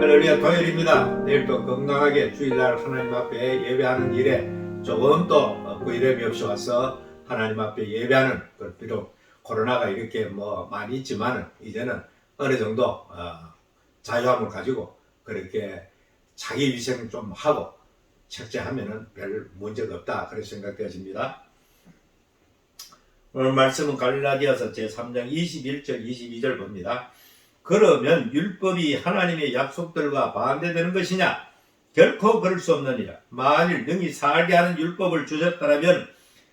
할렐루야 토요일입니다. 내일 또 건강하게 주일날 하나님 앞에 예배하는 일에 조금 더 부이렘이 없이 와서 하나님 앞에 예배하는 그 비록 코로나가 이렇게 뭐 많이 있지만은 이제는 어느 정도 어, 자유함을 가지고 그렇게 자기 위생 좀 하고 책제하면은 별 문제가 없다 그렇게 생각되어집니다. 오늘 말씀은 갈라디아서 제3장 21절 22절 봅니다. 그러면 율법이 하나님의 약속들과 반대되는 것이냐? 결코 그럴 수 없느니라. 만일 능히 살게 하는 율법을 주셨다면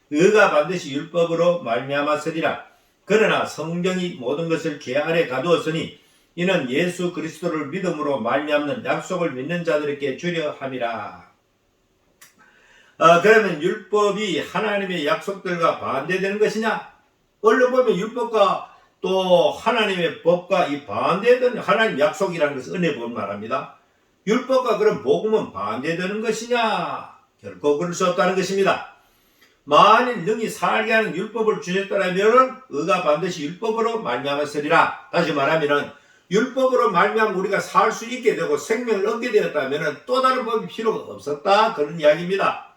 의가 반드시 율법으로 말미암았으리라. 그러나 성경이 모든 것을 죄 아래 가두었으니 이는 예수 그리스도를 믿음으로 말미암는 약속을 믿는 자들에게 주려 함이라. 아, 그러면 율법이 하나님의 약속들과 반대되는 것이냐? 얼른 보면 율법과 또 하나님의 법과 이 반대되는 하나님 약속이라는 것을 은혜 본 말합니다. 율법과 그런 복음은 반대되는 것이냐? 결코 그럴 수 없다는 것입니다. 만일 능히 살게 하는 율법을 주셨다면 의가 반드시 율법으로 말미암았으리라. 다시 말하면은 율법으로 말미암 우리가 살 수 있게 되고 생명을 얻게 되었다면 또 다른 법이 필요가 없었다 그런 이야기입니다.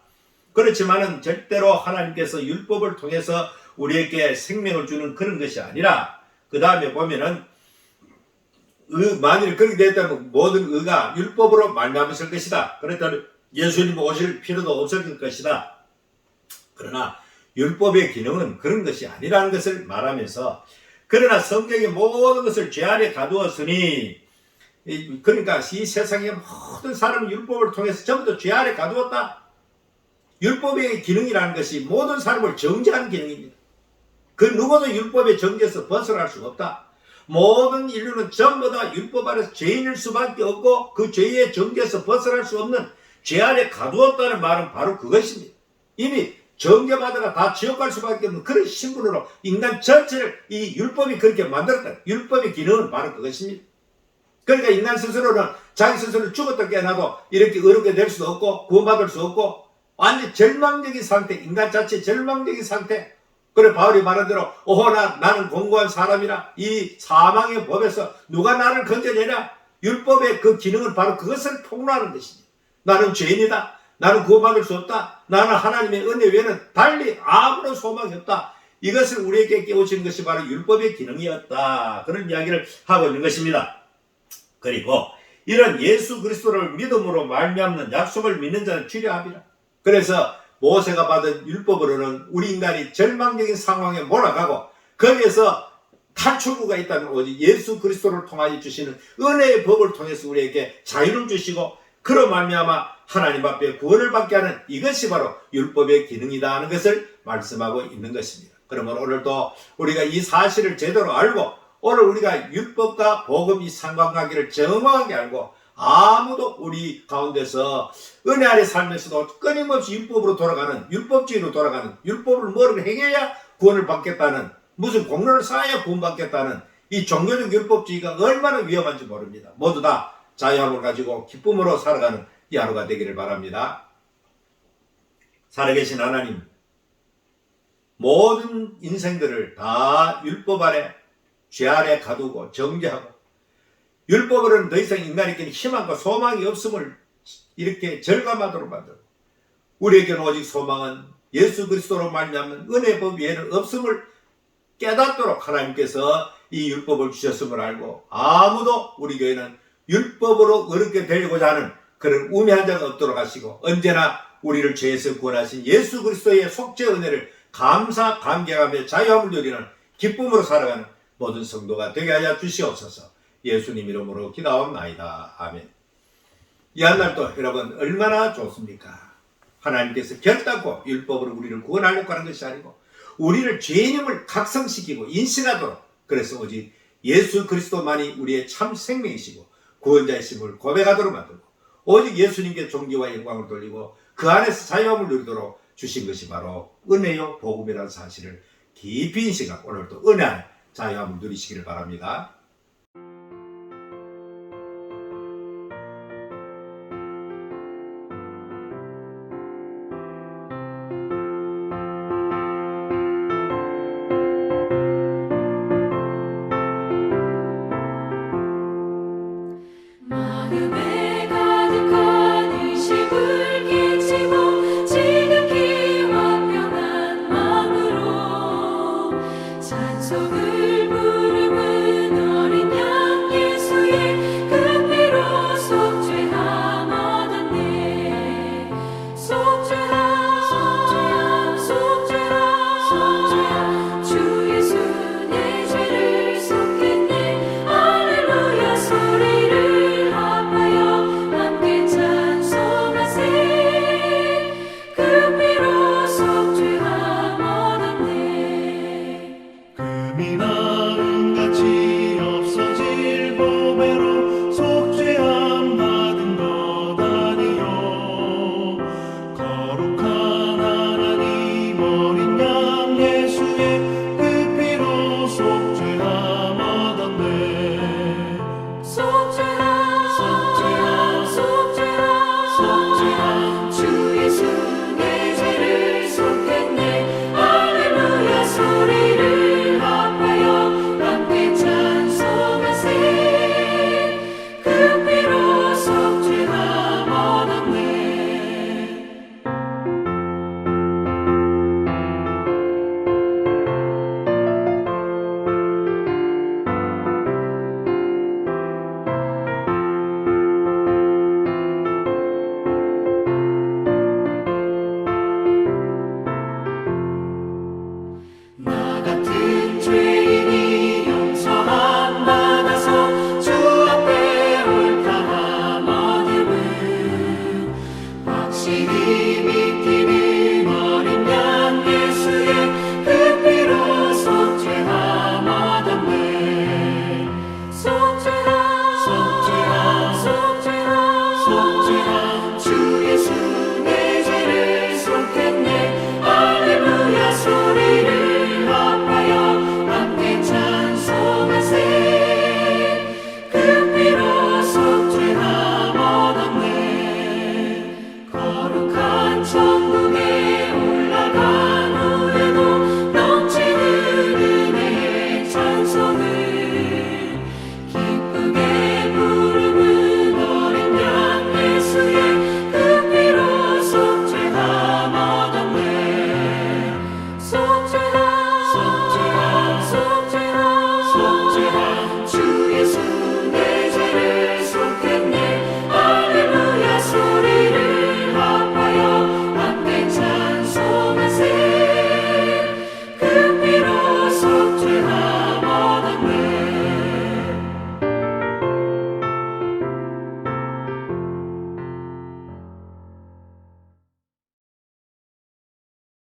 그렇지만은 절대로 하나님께서 율법을 통해서 우리에게 생명을 주는 그런 것이 아니라 그 다음에 보면은 의, 만일 그렇게 됐다면 모든 의가 율법으로 말미암았을 것이다. 그랬다면 예수님 오실 필요도 없을 것이다. 그러나 율법의 기능은 그런 것이 아니라는 것을 말하면서 그러나 성경의 모든 것을 죄 아래 가두었으니 그러니까 이 세상의 모든 사람은 율법을 통해서 전부 다 죄 아래 가두었다. 율법의 기능이라는 것이 모든 사람을 정죄하는 기능입니다. 그 누구도 율법의 정죄에서 벗어날 수가 없다. 모든 인류는 전부 다 율법 아래서 죄인일 수밖에 없고 그 죄의 정죄에서 벗어날 수 없는 죄 아래 가두었다는 말은 바로 그것입니다. 이미 정죄받아가 다 지옥 갈 수밖에 없는 그런 신분으로 인간 전체를 이 율법이 그렇게 만들었다. 율법의 기능은 바로 그것입니다. 그러니까 인간 스스로는 자기 스스로 죽었다 깨어나도 이렇게 어렵게 될 수도 없고 구원받을 수 없고 완전 절망적인 상태, 인간 자체 절망적인 상태. 그래 바울이 말한 대로 오호나 나는 공고한 사람이라 이 사망의 법에서 누가 나를 건져내냐? 율법의 그 기능은 바로 그것을 폭로하는 것이지. 나는 죄인이다. 나는 구원받을 수 없다. 나는 하나님의 은혜 외에는 달리 아무런 소망이 없다. 이것을 우리에게 깨우치는 것이 바로 율법의 기능이었다. 그런 이야기를 하고 있는 것입니다. 그리고 이런 예수 그리스도를 믿음으로 말미암는 약속을 믿는 자는 주려함이라. 그래서 모세가 받은 율법으로는 우리 인간이 절망적인 상황에 몰아가고 거기에서 탈출구가 있다면 오직 예수 그리스도를 통하여 주시는 은혜의 법을 통해서 우리에게 자유를 주시고 그로 말미암아 하나님 앞에 구원을 받게 하는 이것이 바로 율법의 기능이다 하는 것을 말씀하고 있는 것입니다. 그러면 오늘도 우리가 이 사실을 제대로 알고 오늘 우리가 율법과 복음 이 상관관계를 정확하게 알고 아무도 우리 가운데서 은혜 아래 살면서도 끊임없이 율법으로 돌아가는 율법주의로 돌아가는 율법을 뭐를 행해야 구원을 받겠다는 무슨 공로를 쌓아야 구원받겠다는 이 종교적 율법주의가 얼마나 위험한지 모릅니다. 모두 다 자유함을 가지고 기쁨으로 살아가는 이 하루가 되기를 바랍니다. 살아계신 하나님, 모든 인생들을 다 율법 아래, 죄 아래 가두고 정죄하고 율법으로는 더 이상 인간에게는 희망과 소망이 없음을 이렇게 절감하도록 만들고 우리에게는 오직 소망은 예수 그리스도로 말미암는 은혜법 외에는 없음을 깨닫도록 하나님께서 이 율법을 주셨음을 알고 아무도 우리 교회는 율법으로 어렵게 되려고자 하는 그런 우매한 자가 없도록 하시고 언제나 우리를 죄에서 구원하신 예수 그리스도의 속죄 은혜를 감사 감격하며 자유함을 누리는 기쁨으로 살아가는 모든 성도가 되게 하여 주시옵소서. 예수님 이름으로 기도하옵나이다. 아멘. 이 한날도 여러분 얼마나 좋습니까? 하나님께서 결단코 율법으로 우리를 구원하려고 하는 것이 아니고 우리를 죄인임을 각성시키고 인식하도록 그래서 오직 예수 그리스도만이 우리의 참 생명이시고 구원자이심을 고백하도록 만들고 오직 예수님께 존귀와 영광을 돌리고 그 안에서 자유함을 누리도록 주신 것이 바로 은혜요 복음이라는 사실을 깊이 인식하고 오늘도 은혜 안에 자유함을 누리시기를 바랍니다.